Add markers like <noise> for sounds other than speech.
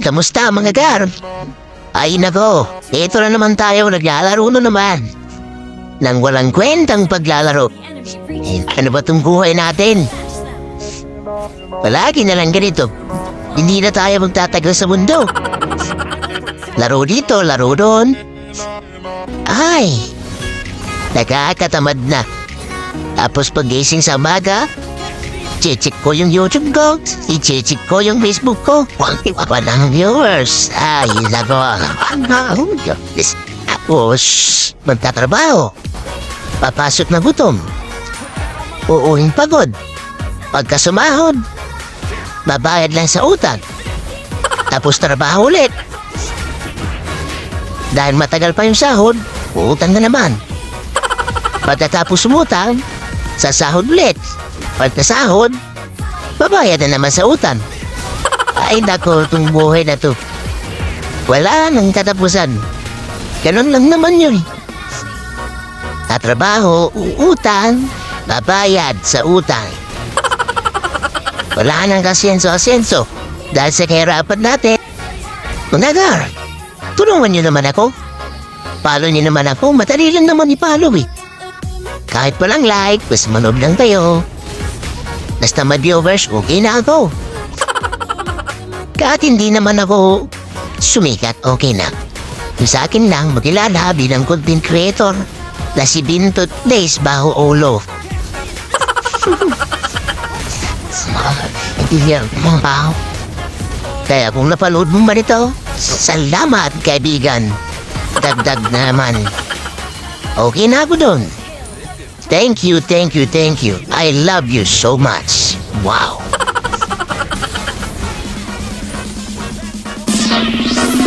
Kamusta mga gar? Ay nako, ito na naman tayo naglalaro na naman. Nang walang kwentang paglalaro. Ano ba itong buhay natin? Palagi na lang ganito. Hindi na tayo magtatagal sa mundo. Laro dito, laro doon. Ay, nakakatamad na. Tapos pagising sa umaga, Chichik ko yung YouTube ko, i-chichik ko yung Facebook ko. Walang viewers. Ay, nako. Tapos, magtatrabaho. Papasok na gutom. Uuwing pagod. Pagka sumahod, babayad lang sa utang. Tapos trabaho ulit. Dahil matagal pa yung sahod, utang na naman. Pagkatapos umutang, sasahod ulit. Pagkasahod, babayad na naman sa utang. Ay nako, itong buhay na to. Wala nang katapusan. Ganun lang naman yun. Tatrabaho, utang, babayad sa utang. Wala nang kasenso-asenso dahil sa kahirapan natin. Munagar, tulungan niyo naman ako. Follow niyo naman ako, madali lang naman i-follow eh. Kahit walang like, mas manood lang kayo. Basta ma-viewers, okay na ako. Kahit hindi naman ako sumikat, okay na. Yung sa akin lang, magkilala bilang content creator na si Bintot Days Baho Olo. Hindi mga baho. Kaya kung napanood mo man ito, salamat kaibigan. Dagdag na naman. Okay na ako dun. Thank you, thank you, thank you. I love you so much. Wow. <laughs>